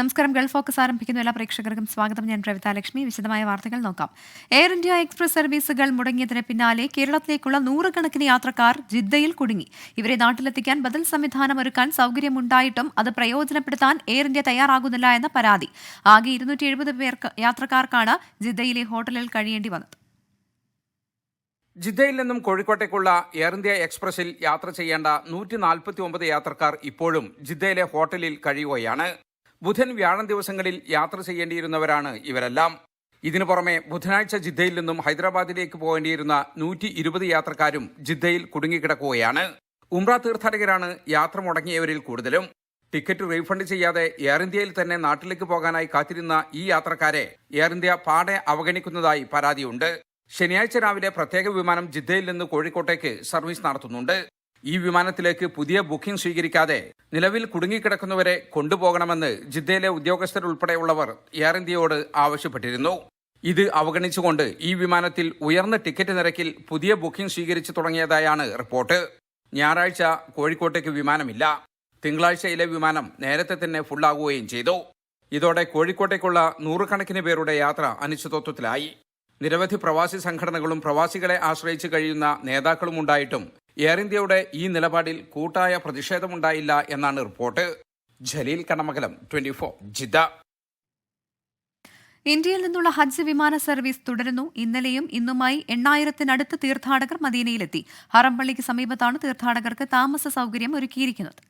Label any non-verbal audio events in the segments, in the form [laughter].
നമസ്കാരം. Gulf focus ആരംഭിക്കുന്ന. എല്ലാ പ്രേക്ഷകർക്കും സ്വാഗതം. ഞാൻ പ്രവിതാലക്ഷ്മി. വിശദമായ വാർത്തകൾ നോക്കാം. എയർ ഇന്ത്യ എക്സ്പ്രസ് സർവീസുകൾ മുടങ്ങിയതിന് പിന്നാലെ കേരളത്തിലേക്കുള്ള നൂറുകണക്കിന് യാത്രക്കാർ ജിദ്ദയിൽ കുടുങ്ങി. ഇവരെ നാട്ടിലെത്തിക്കാൻ ബദൽ സംവിധാനം ഒരുക്കാൻ സൗകര്യമുണ്ടായിട്ടും അത് പ്രയോജനപ്പെടുത്താൻ എയർ ഇന്ത്യ തയ്യാറാകുന്നില്ല എന്ന പരാതി. ആകെ ഇരുന്നൂറ്റി എഴുപത് പേർക്ക് യാത്രക്കാർക്കാണ് ജിദ്ദയിലെ ഹോട്ടലിൽ കഴിയേണ്ടി വന്നത്. ജിദ്ദയിൽ നിന്നും കോഴിക്കോട്ടേക്കുള്ള എയർ ഇന്ത്യ എക്സ്പ്രസിൽ യാത്ര ചെയ്യേണ്ട നൂറ്റി നാൽപ്പത്തി ഒമ്പത് യാത്രക്കാർ ഇപ്പോഴും ജിദ്ദയിലെ ഹോട്ടലിൽ കഴിയുകയാണ്. ബുധൻ വ്യാഴം ദിവസങ്ങളിൽ യാത്ര ചെയ്യേണ്ടിയിരുന്നവരാണ് ഇവരെല്ലാം. ഇതിനു പുറമെ ബുധനാഴ്ച ജിദ്ദയിൽ നിന്നും ഹൈദരാബാദിലേക്ക് പോകേണ്ടിയിരുന്ന നൂറ്റി ഇരുപത് യാത്രക്കാരും ജിദ്ദയിൽ കുടുങ്ങിക്കിടക്കുകയാണ്. ഉംറ തീർത്ഥാടകരാണ് യാത്ര മുടങ്ങിയവരിൽ കൂടുതലും. ടിക്കറ്റ് റീഫണ്ട് ചെയ്യാതെ എയർ ഇന്ത്യയിൽ തന്നെ നാട്ടിലേക്ക് പോകാനായി കാത്തിരുന്ന ഈ യാത്രക്കാരെ എയർ ഇന്ത്യ പാടെ അവഗണിക്കുന്നതായി പരാതിയുണ്ട്. ശനിയാഴ്ച രാവിലെ പ്രത്യേക വിമാനം ജിദ്ദയിൽ നിന്ന് കോഴിക്കോട്ടേക്ക് സർവീസ് നടത്തുന്നുണ്ട്. ഈ വിമാനത്തിലേക്ക് പുതിയ ബുക്കിംഗ് സ്വീകരിക്കാതെ നിലവിൽ കുടുങ്ങിക്കിടക്കുന്നവരെ കൊണ്ടുപോകണമെന്ന് ജിദ്ദയിലെ ഉദ്യോഗസ്ഥരുൾപ്പെടെയുള്ളവർ എയർ ഇന്ത്യയോട് ആവശ്യപ്പെട്ടിരുന്നു. ഇത് അവഗണിച്ചുകൊണ്ട് ഈ വിമാനത്തിൽ ഉയർന്ന ടിക്കറ്റ് നിരക്കിൽ പുതിയ ബുക്കിംഗ് സ്വീകരിച്ചു തുടങ്ങിയതായാണ് റിപ്പോർട്ട്. ഞായറാഴ്ച കോഴിക്കോട്ടേക്ക് വിമാനമില്ല. തിങ്കളാഴ്ചയിലെ വിമാനം നേരത്തെ തന്നെ ഫുള്ളാകുകയും ചെയ്തു. ഇതോടെ കോഴിക്കോട്ടേക്കുള്ള നൂറുകണക്കിന് പേരുടെ യാത്ര അനിശ്ചിതത്വത്തിലായി. നിരവധി പ്രവാസി സംഘടനകളും പ്രവാസികളെ ആശ്രയിച്ച് കഴിയുന്ന നേതാക്കളും ഉണ്ടായിട്ടും എയർ ഇന്ത്യയുടെ ഈ നിലപാടിൽ കൂട്ടായ പ്രതിഷേധമുണ്ടായില്ല എന്നാണ് report. Jaleel Kanamakalam twenty four Jeddah. ഇന്ത്യയിൽ നിന്നുള്ള ഹജ്ജ് വിമാന സർവീസ് തുടരുന്നു. ഇന്നലെയും ഇന്നുമായി എണ്ണായിരത്തിനടുത്ത് തീർത്ഥാടകർ മദീനയിലെത്തി. ഹറംപള്ളിക്ക് സമീപത്താണ് തീർത്ഥാടകർക്ക് താമസ സൗകര്യം ഒരുക്കിയിരിക്കുന്നത്.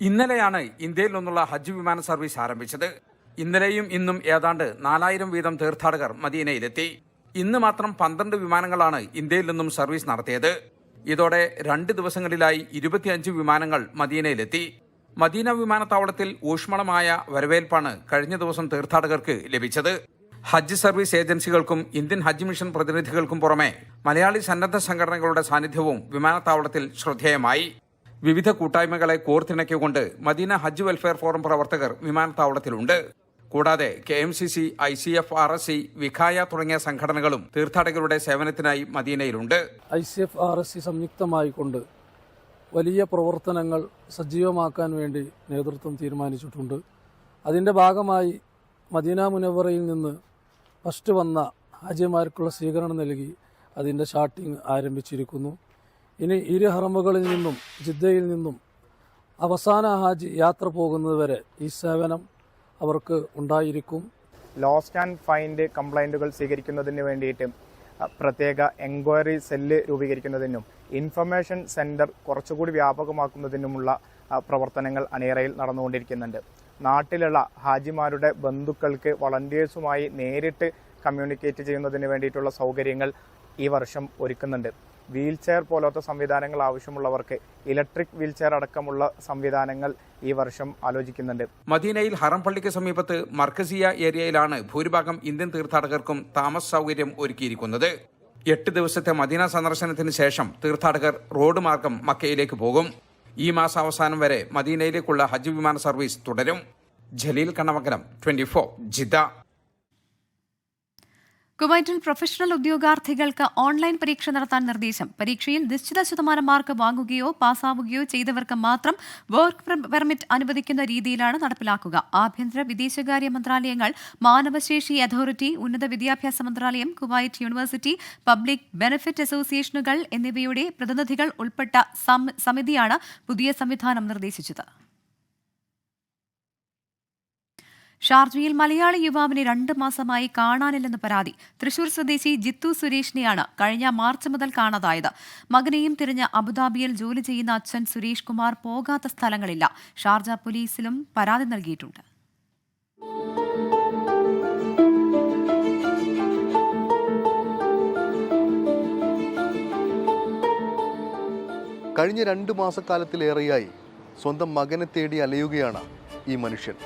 ഇന്നലെയാണ് ഇന്ത്യയിൽ നിന്നുള്ള ഹജ്ജ് വിമാന സർവീസ് ആരംഭിച്ചത്. ഇന്നലെയും ഇന്നും ഏതാണ്ട് നാലായിരം വീതം തീർത്ഥാടകർ മദീനയിലെത്തി. ഇന്ന് മാത്രം പന്ത്രണ്ട് വിമാനങ്ങളാണ് ഇന്ത്യയിൽ നിന്നും സർവീസ് നടത്തിയത്. ഇതോടെ രണ്ട് ദിവസങ്ങളിലായി ഇരുപത്തിയഞ്ച് വിമാനങ്ങൾ മദീനയിലെത്തി. മദീന വിമാനത്താവളത്തിൽ ഊഷ്മളമായ വരവേൽപ്പാണ് കഴിഞ്ഞ ദിവസം തീർത്ഥാടകർക്ക് ലഭിച്ചത്. ഹജ്ജ് സർവീസ് ഏജൻസികൾക്കും ഇന്ത്യൻ ഹജ്ജ് മിഷൻ പ്രതിനിധികൾക്കും പുറമെ മലയാളി സന്നദ്ധ സംഘടനകളുടെ സാന്നിധ്യവും വിമാനത്താവളത്തിൽ ശ്രദ്ധേയമായി. വിവിധ കൂട്ടായ്മകളെ കോർത്തിണക്കിക്കൊണ്ട് മദീന ഹജ്ജ് വെൽഫെയർ ഫോറം പ്രവർത്തകർ വിമാനത്താവളത്തിലുണ്ട്. കൂടാതെ K M C C I C F R S C Vikhaya തുടങ്ങിയ സംഘടനകളും തീർത്ഥാടകരുടെ സേവനത്തിനായി മദീനയിലുണ്ട്. I C F R S C സംയുക്തമായിക്കൊണ്ട് വലിയ പ്രവർത്തനങ്ങൾ സജീവമാക്കാൻ വേണ്ടി നേതൃത്വം തീരുമാനിച്ചിട്ടുണ്ട്. അതിന്റെ ഭാഗമായി മദീന മുനവറയിൽ നിന്ന് ഫസ്റ്റ് വന്ന ഹാജിമാർക്കുള്ള സ്വീകരണം നൽകി അതിന്റെ ഷാട്ടിംഗ് ആരംഭിച്ചിരിക്കുന്നു. ഇനി ഇരു ഹറമുകളിൽ നിന്നും ജിദ്ദയിൽ നിന്നും അവസാന ഹാജി യാത്ര പോകുന്നതുവരെ ഈ സേവനം അവർക്ക് ഉണ്ടായിരിക്കും. ലോസ്റ്റ് ആൻഡ് ഫൈൻഡ് കംപ്ലൈന്റുകൾ സ്വീകരിക്കുന്നതിന് വേണ്ടിയിട്ട് പ്രത്യേക എൻക്വയറി സെല്ല് രൂപീകരിക്കുന്നതിനും ഇൻഫർമേഷൻ സെന്റർ കുറച്ചുകൂടി വ്യാപകമാക്കുന്നതിനുമുള്ള പ്രവർത്തനങ്ങൾ അണിയറയിൽ നടന്നുകൊണ്ടിരിക്കുന്നുണ്ട്. നാട്ടിലുള്ള ഹാജിമാരുടെ ബന്ധുക്കൾക്ക് വളണ്ടിയേഴ്സുമായി നേരിട്ട് കമ്മ്യൂണിക്കേറ്റ് ചെയ്യുന്നതിന് വേണ്ടിയിട്ടുള്ള സൗകര്യങ്ങൾ ഈ വർഷം ഒരുക്കുന്നുണ്ട്. വീൽ ചെയർ പോലത്തെ സംവിധാനങ്ങൾ ആവശ്യമുള്ളവർക്ക് ഇലക്ട്രിക് വീൽചെയർ അടക്കമുള്ള സംവിധാനങ്ങൾ ഈ വർഷം ആലോചിക്കുന്നുണ്ട്. മദീനയിൽ ഹറം പള്ളിക്ക് സമീപത്ത് മർക്കസിയ ഏരിയയിലാണ് ഭൂരിഭാഗം ഇന്ത്യൻ തീർത്ഥാടകർക്കും താമസ സൗകര്യം ഒരുക്കിയിരിക്കുന്നത്. എട്ട് ദിവസത്തെ മദീന സന്ദർശനത്തിന് ശേഷം തീർത്ഥാടകർ റോഡ് മാർഗം മക്കയിലേക്ക് പോകും. ഈ മാസം അവസാനം വരെ മദീനയിലേക്കുള്ള ഹജ്ജ് വിമാന സർവീസ് തുടരും. Jaleel Kannamangalam twenty four Jeddah കുവൈറ്റിൽ പ്രൊഫഷണൽ ഉദ്യോഗാർത്ഥികൾക്ക് ഓൺലൈൻ പരീക്ഷ നടത്താൻ നിർദ്ദേശം. പരീക്ഷയിൽ നിശ്ചിത ശതമാനം മാർക്ക് വാങ്ങുകയോ പാസ്സാവുകയോ ചെയ്തവർക്ക് മാത്രം വർക്ക് പെർമിറ്റ് അനുവദിക്കുന്ന രീതിയിലാണ് നടപ്പിലാക്കുക. ആഭ്യന്തര വിദേശകാര്യ മന്ത്രാലയങ്ങൾ മാനവശേഷി അതോറിറ്റി ഉന്നത വിദ്യാഭ്യാസ മന്ത്രാലയം കുവൈറ്റ് യൂണിവേഴ്സിറ്റി പബ്ലിക് ബെനഫിറ്റ് അസോസിയേഷനുകൾ എന്നിവയുടെ പ്രതിനിധികൾ ഉൾപ്പെട്ട സമിതിയാണ് പുതിയ സംവിധാനം നിർദ്ദേശിച്ചത്. ഷാർജയിൽ മലയാളി യുവാവിനെ രണ്ട് മാസമായി കാണാനില്ലെന്ന് പരാതി. തൃശൂർ സ്വദേശി ജിത്തു സുരേഷിനെയാണ് കഴിഞ്ഞ മാർച്ച് മുതൽ കാണാതായത്. മകനെയും തിരഞ്ഞ് അബുദാബിയിൽ ജോലി ചെയ്യുന്ന അച്ഛൻ സുരേഷ് കുമാർ പോകാത്ത സ്ഥലങ്ങളില്ല. ഷാർജ പോലീസിലും പരാതി നൽകിയിട്ടുണ്ട്. കഴിഞ്ഞ രണ്ട് മാസക്കാലത്തിലേറെയായി സ്വന്തം മകനെ തേടി അലയുകയാണ് ഈ മനുഷ്യൻ.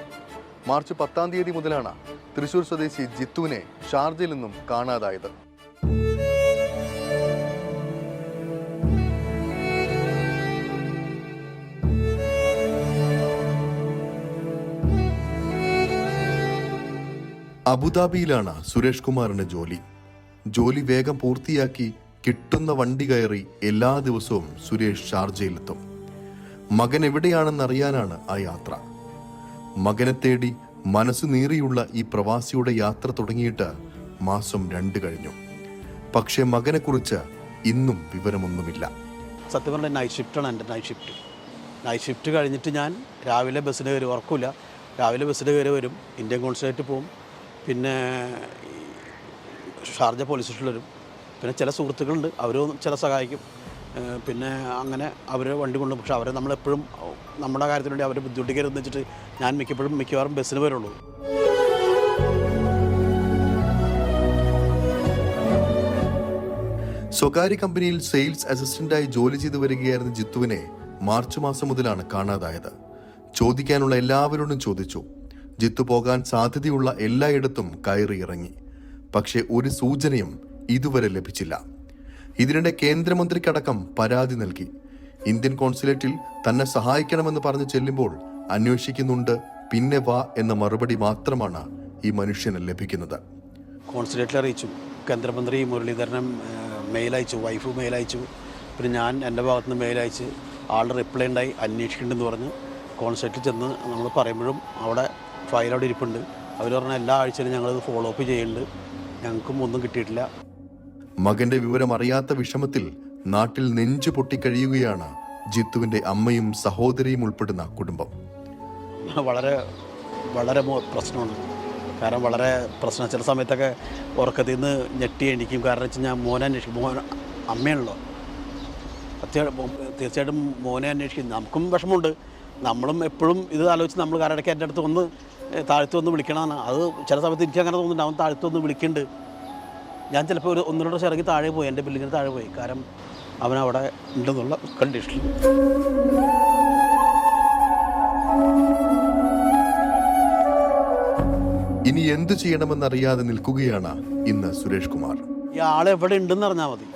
മാർച്ച് പത്താം തീയതി മുതലാണ് തൃശൂർ സ്വദേശി ജിത്തുവിനെ ഷാർജയിൽ നിന്നും കാണാതായത്. അബുദാബിയിലാണ് സുരേഷ് കുമാറിന്റെ ജോലി. ജോലി വേഗം പൂർത്തിയാക്കി കിട്ടുന്ന വണ്ടി കയറി എല്ലാ ദിവസവും സുരേഷ് ഷാർജയിലെത്തും. മകൻ എവിടെയാണെന്നറിയാനാണ് ആ യാത്ര. മകനെ തേടി മനസ്സ് നീറിയുള്ള ഈ പ്രവാസിയുടെ യാത്ര തുടങ്ങിയിട്ട് മാസം രണ്ട് കഴിഞ്ഞു. പക്ഷേ മകനെക്കുറിച്ച് ഇന്നും വിവരമൊന്നുമില്ല. സത്യം പറഞ്ഞാൽ നൈറ്റ് ഷിഫ്റ്റാണ് എന്റെ നൈറ്റ് ഷിഫ്റ്റ് നൈറ്റ് ഷിഫ്റ്റ് കഴിഞ്ഞിട്ട് ഞാൻ രാവിലെ ബസ്സിന് കയറി ഉറക്കില്ല. രാവിലെ ബസ്സിന് കയറി വരും ഇന്ത്യൻ കോൺസുലേറ്റ് പോവും. പിന്നെ ഷാർജ പോലീസ് സ്റ്റേഷനിൽ വരും. പിന്നെ ചില സുഹൃത്തുക്കളുണ്ട് അവരും ചില സഹായിക്കും. പിന്നെ അങ്ങനെ അവരെ വണ്ടി കൊണ്ടും പക്ഷെ അവരെ നമ്മളെപ്പോഴും നമ്മുടെ കാര്യത്തിന് വേണ്ടി അവരെ ബുദ്ധിമുട്ടിക്കരുതെന്ന് വെച്ചിട്ട് ഞാൻ മിക്കപ്പോഴും മിക്കവാറും ബസ്സിന് വരുള്ളൂ സ്വകാര്യ കമ്പനിയിൽ സെയിൽസ് അസിസ്റ്റന്റായി ജോലി ചെയ്തു വരികയായിരുന്ന ജിത്തുവിനെ മാർച്ച് മാസം മുതലാണ് കാണാതായത്. ചോദിക്കാനുള്ള എല്ലാവരോടും ചോദിച്ചു. ജിത്തു പോകാൻ സാധ്യതയുള്ള എല്ലായിടത്തും കയറി ഇറങ്ങി. പക്ഷേ ഒരു സൂചനയും ഇതുവരെ ലഭിച്ചില്ല. ഇതിനിടെ കേന്ദ്രമന്ത്രിക്കടക്കം പരാതി നൽകി. ഇന്ത്യൻ കോൺസുലേറ്റിൽ തന്നെ സഹായിക്കണമെന്ന് പറഞ്ഞു ചെല്ലുമ്പോൾ അന്വേഷിക്കുന്നുണ്ട്. പിന്നെ വാ എന്ന മറുപടി മാത്രമാണ് ഈ മനുഷ്യന് ലഭിക്കുന്നത്. കോൺസുലേറ്റിൽ അറിയിച്ചു. കേന്ദ്രമന്ത്രി മുരളീധരനും മെയിലയച്ചു. വൈഫ് മെയിലയച്ചു. പിന്നെ ഞാൻ എന്റെ ഭാഗത്ത് നിന്ന് മെയിൽ അയച്ച് ആളുടെ റിപ്ലൈ ഉണ്ടായി. അന്വേഷിക്കുന്നുണ്ടെന്ന് പറഞ്ഞ്. കോൺസുലേറ്റിൽ ചെന്ന് നമ്മൾ പറയുമ്പോഴും അവിടെ ഫയൽ അവിടെ ഇരിപ്പുണ്ട്. അവർ പറഞ്ഞ എല്ലാ ആഴ്ചയിലും ഞങ്ങളത് ഫോളോ അപ്പ് ചെയ്യുന്നുണ്ട്. ഞങ്ങൾക്കും ഒന്നും കിട്ടിയിട്ടില്ല. മകന്റെ വിവരം അറിയാത്ത വിഷമത്തിൽ നാട്ടിൽ നെഞ്ചു പൊട്ടിക്കഴിയുകയാണ് ജിത്തുവിന്റെ അമ്മയും സഹോദരിയും ഉൾപ്പെടുന്ന കുടുംബം. [laughs] വളരെ വളരെ പ്രശ്നമാണ്. കാരണം വളരെ പ്രശ്നം. ചില സമയത്തൊക്കെ ഉറക്കത്തിൽ നിന്ന് ഞെട്ടി എണീക്കും. കാരണം വെച്ച് ഞാൻ മോനെ അന്വേഷിക്കും. മോൻ അമ്മയാണല്ലോ. അത്യാവശ്യം തീർച്ചയായിട്ടും മോനെ അന്വേഷിക്കും. നമുക്കും വിഷമമുണ്ട്. നമ്മളും എപ്പോഴും ഇത് ആലോചിച്ച് നമ്മൾ കാരണം ഇടയ്ക്ക് എന്റെ അടുത്ത് ഒന്ന് താഴ്ത്തു വന്ന് വിളിക്കണമെന്ന് അത് ചില സമയത്ത് എനിക്ക് അങ്ങനെ തോന്നുന്നുണ്ട്. അവൻ താഴ്ത്തു വന്ന് വിളിക്കുന്നുണ്ട് ഞാൻ ചിലപ്പോൾ ഒരു ഒന്നര വർഷം ഇറങ്ങി താഴെ പോയി. എന്റെ ബില്ലിങ്ങിന് താഴെ പോയി. കാരണം അവനവിടെ ഉണ്ടെന്നുള്ള കണ്ടീഷനിൽ ഇനി എന്തു ചെയ്യണമെന്നറിയാതെ നിൽക്കുകയാണ് ഇന്ന് സുരേഷ് കുമാർ. ഈ ആൾ എവിടെ ഉണ്ടെന്ന് അറിഞ്ഞാൽ മതി.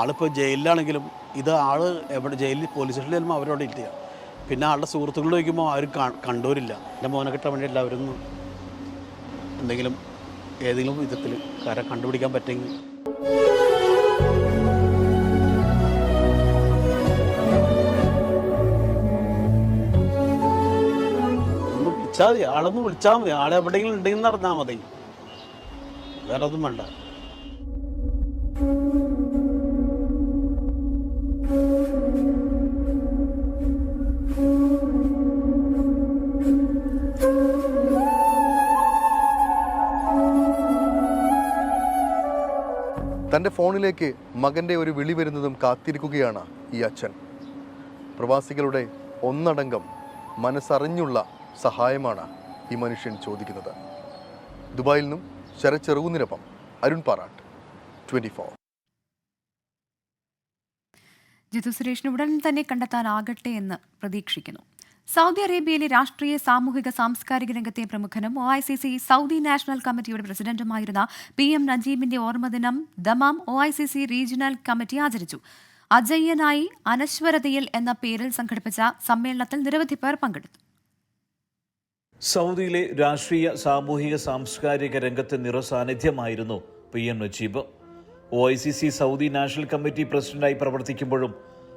ആളിപ്പോൾ ജയിലിലാണെങ്കിലും ഇത് ആൾ എവിടെ ജയിലിൽ പോലീസ് സ്റ്റേഷനിൽ ചെല്ലുമ്പോൾ അവരോട് ഇല്ല പിന്നെ ആളുടെ സുഹൃത്തുക്കൾ ചോദിക്കുമ്പോൾ ആരും കണ്ടോരില്ല എന്റെ മോനെ കിട്ടാൻ വേണ്ടി എല്ലാവരും എന്തെങ്കിലും ഏതെങ്കിലും വിധത്തിൽ കാര കണ്ടുപിടിക്കാൻ പറ്റുമെങ്കിൽ. വിളിച്ചാൽ മതി. ആളൊന്ന് വിളിച്ചാൽ മതി. ആളെ എവിടെയെങ്കിലും ഉണ്ടെങ്കിൽ അറിഞ്ഞാൽ മതി. വേറെ ഒന്നും വേണ്ട. തന്റെ ഫോണിലേക്ക് മകന്റെ ഒരു വിളി വരുന്നതും കാത്തിരിക്കുകയാണ് ഈ അച്ഛൻ. പ്രവാസികളുടെ ഒന്നടങ്കം മനസ്സറിഞ്ഞുള്ള സഹായമാണ് ഈ മനുഷ്യൻ ചോദിക്കുന്നത്. ദുബായിൽ നിന്നും ശരത് ചെറുകുന്നിനൊപ്പം അരുൺ പാറാട്ട് ട്വന്റി ഫോർ. ജിതു സുരേഷിന് ഉടൻ തന്നെ കണ്ടെത്താനാകട്ടെ എന്ന് പ്രതീക്ഷിക്കുന്നു. സൗദി അറേബ്യയിലെ രാഷ്ട്രീയ സാമൂഹിക സാംസ്കാരിക രംഗത്തെ പ്രമുഖനും O I C C Saudi national കമ്മിറ്റിയുടെ പ്രസിഡന്റുമായിരുന്ന പി എം നജീബിന്റെ ഓർമ്മദിനം Dammam O I C C regional committee ആചരിച്ചു. അജയ്യനായി അനശ്വരതയിൽ എന്ന പേരിൽ സംഘടിപ്പിച്ച സമ്മേളനത്തിൽ നിരവധി പേർ പങ്കെടുത്തു. സൗദിയിലെ രാഷ്ട്രീയ സാമൂഹിക സാംസ്കാരിക രംഗത്തെ നിറസാന്നിധ്യമായിരുന്നു P N Najeeb. O I C C Saudi national committee പ്രസിഡന്റായി പ്രവർത്തിക്കുമ്പോഴും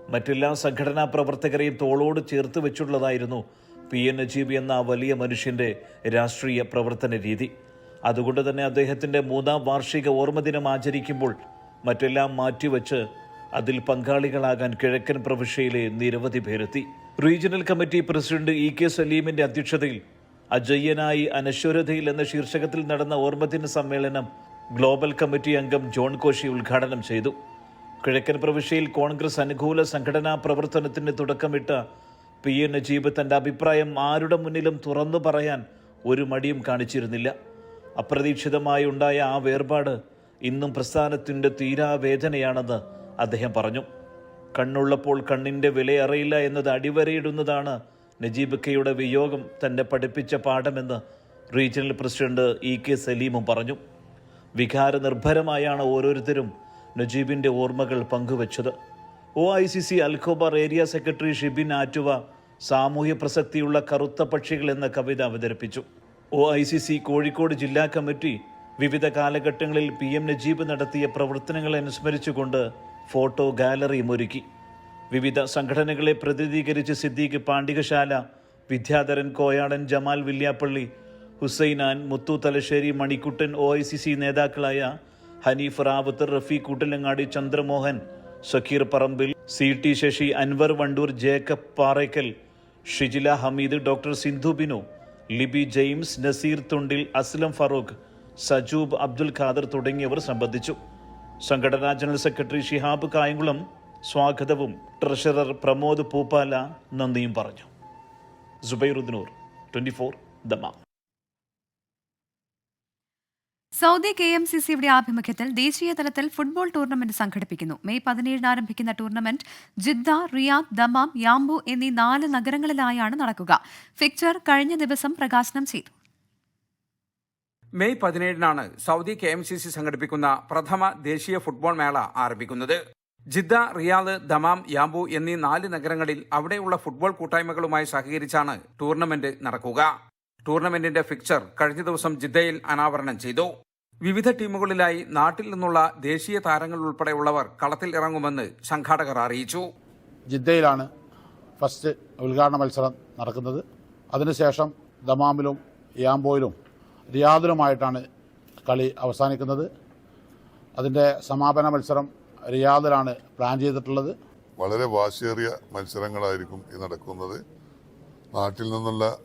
മറ്റെല്ലാ സംഘടനാ പ്രവർത്തകരെയും തോളോട് ചേർത്ത് വെച്ചുള്ളതായിരുന്നു പി എൻ നജീബ് എന്ന വലിയ മനുഷ്യന്റെ രാഷ്ട്രീയ പ്രവർത്തന രീതി. അതുകൊണ്ട് തന്നെ അദ്ദേഹത്തിന്റെ മൂന്നാം വാർഷിക ഓർമ്മദിനം ആചരിക്കുമ്പോൾ മറ്റെല്ലാം മാറ്റിവെച്ച് അതിൽ പങ്കാളികളാകാൻ കിഴക്കൻ പ്രവിശ്യയിലെ നിരവധി പേരെത്തി. Regional committee president E K സലീമിന്റെ അധ്യക്ഷതയിൽ അജയ്യനായി അനശ്വരതയിൽ എന്ന ശീർഷകത്തിൽ നടന്ന ഓർമ്മദിന സമ്മേളനം ഗ്ലോബൽ കമ്മിറ്റി അംഗം ജോൺ കോശി ഉദ്ഘാടനം ചെയ്തു. കിഴക്കൻ പ്രവിശ്യയിൽ കോൺഗ്രസ് അനുകൂല സംഘടനാ പ്രവർത്തനത്തിന് തുടക്കമിട്ട പി എ നജീബ് തന്റെ അഭിപ്രായം ആരുടെ മുന്നിലും തുറന്നു പറയാൻ ഒരു മടിയും കാണിച്ചിരുന്നില്ല. അപ്രതീക്ഷിതമായി ഉണ്ടായ ആ വേർപാട് ഇന്നും പ്രസ്ഥാനത്തിന്റെ തീരാവേദനയാണെന്ന് അദ്ദേഹം പറഞ്ഞു. കണ്ണുള്ളപ്പോൾ കണ്ണിന്റെ വില അറിയില്ല എന്നത് അടിവരയിടുന്നതാണ് നജീബ് കെയുടെ വിയോഗം തന്നെ പഠിപ്പിച്ച പാഠമെന്ന് റീജിയണൽ പ്രസിഡന്റ് ഇ കെ സലീമും പറഞ്ഞു. വികാരനിർഭരമായാണ് ഓരോരുത്തരും നജീബിന്റെ ഓർമ്മകൾ പങ്കുവച്ചത്. O I C C Al Khobar area secretary Shibin Attuva സാമൂഹ്യ പ്രസക്തിയുള്ള കറുത്ത പക്ഷികൾ എന്ന കവിത അവതരിപ്പിച്ചു. O I C C Kozhikode ജില്ലാ കമ്മിറ്റി വിവിധ കാലഘട്ടങ്ങളിൽ പി എം നജീബ് നടത്തിയ പ്രവർത്തനങ്ങളെ അനുസ്മരിച്ചുകൊണ്ട് ഫോട്ടോ ഗാലറിയും ഒരുക്കി. വിവിധ സംഘടനകളെ പ്രതിനിധീകരിച്ച് Siddique Pandikasala Vidyadharan Koyadan Jamal Villiappally Hussainan Muthu Thalassery Manikuttan O I C C നേതാക്കളായ Haneef Rawat Rafeeq Kootilangadi Chandramohan Zakir Parambil C T Sasi Anwar Wandoor Jacob Parakkal Shijila Hameed doctor Sindhu Binu Libi James Naseer Thundil Aslam Farooq Sajoob Abdul Khader തുടങ്ങിയവർ സംബന്ധിച്ചു. സംഘടനാ general secretary Shihab Kayamkulam സ്വാഗതവും treasurer Pramod പൂപ്പാല നന്ദിയും പറഞ്ഞു. Subairudnoor twenty four Dammam. Saudi K M C സിയുടെ ആഭിമുഖ്യത്തിൽ ദേശീയ തലത്തിൽ ഫുട്ബോൾ ടൂർണമെന്റ് സംഘടിപ്പിക്കുന്നു. മെയ് പതിനേഴിന് ആരംഭിക്കുന്ന tournament Jeddah Riyadh Dammam Yanbu എന്നീ നാല് നഗരങ്ങളിലായാണ് നടക്കുക. ഫിക്ചർ കഴിഞ്ഞ ദിവസം പ്രകാശനം ചെയ്തു. May പതിനേഴിനാണ് Saudi K M C C സംഘടിപ്പിക്കുന്ന പ്രഥമ ദേശീയ ഫുട്ബോൾ മേള ആരംഭിക്കുന്നത്. ജിദ്ദ റിയാദ് ദമാം യാംബു എന്നീ നാല് നഗരങ്ങളിൽ അവിടെയുള്ള ഫുട്ബോൾ കൂട്ടായ്മകളുമായി സഹകരിച്ചാണ് ടൂർണമെന്റ് നടക്കുക. ടൂർണമെന്റിന്റെ ഫിക്ചർ കഴിഞ്ഞ ദിവസം ജിദ്ദയിൽ അനാവരണം ചെയ്തു. വിവിധ ടീമുകളിലായി നാട്ടിൽ നിന്നുള്ള ദേശീയ താരങ്ങൾ ഉൾപ്പെടെയുള്ളവർ കളത്തിൽ ഇറങ്ങുമെന്ന് സംഘാടകർ അറിയിച്ചു. ജിദ്ദയിലാണ് ഫസ്റ്റ് ഉദ്ഘാടന മത്സരം നടക്കുന്നത്. അതിനുശേഷം ദമാമിലും യാംബോയിലും റിയാദിലുമായിട്ടാണ് കളി അവസാനിക്കുന്നത്. അതിന്റെ സമാപന മത്സരം റിയാദിലാണ് പ്ലാൻ ചെയ്തിട്ടുള്ളത്. വളരെ വാശിയേറിയ മത്സരങ്ങളായിരിക്കും ഈ നടക്കുന്നത്. നാട്ടിൽ നിന്നുള്ള